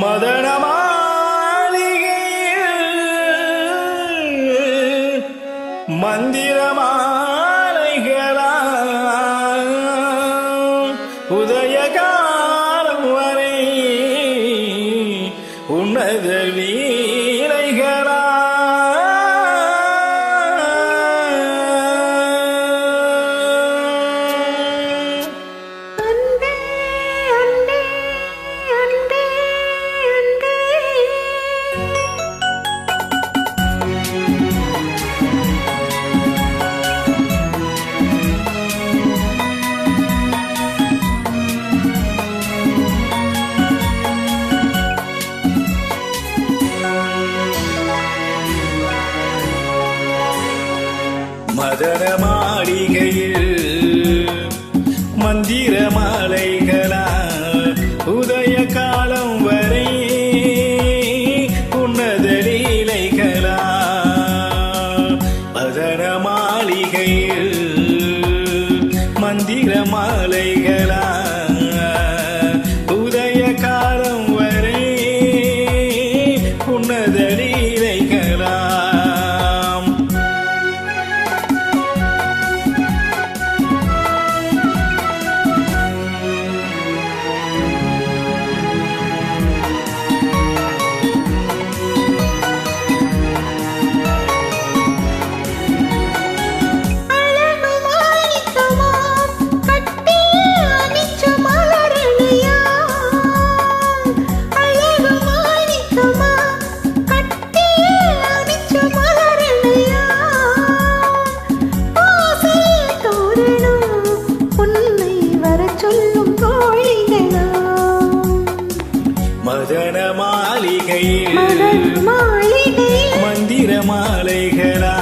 மதன மாளிகையில் மந்திர மாலைகளால் உதய காலம் வரை உன்னதவி சாதன மாளிகையில் மந்திர மாலைகளால் உதய காலம் வரை உன்னத லீலைகளால் பதன மாளிகையில் மந்திர மாலைகளால் உதய காலம் வரை உன்னத லீலைகளால் மாலையில் மந்திர மாலைகளால்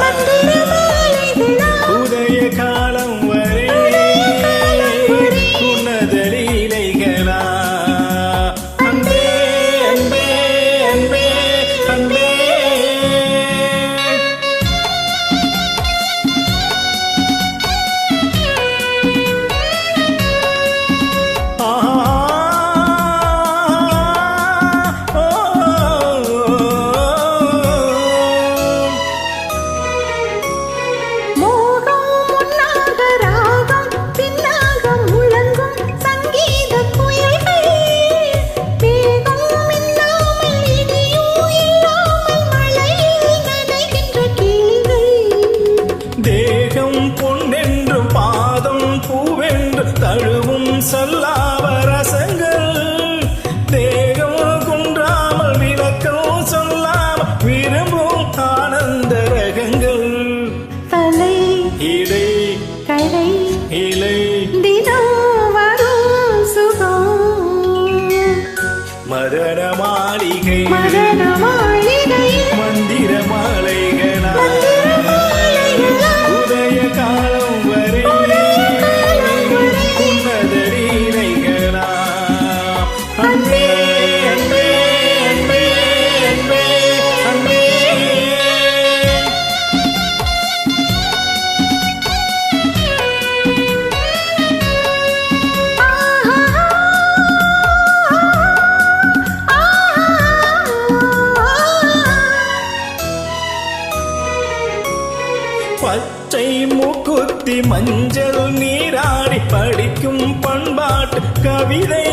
பச்சை மூக்குத்தி மஞ்சள் நீராடி படிக்கும் பண்பாட்டு கவிதை.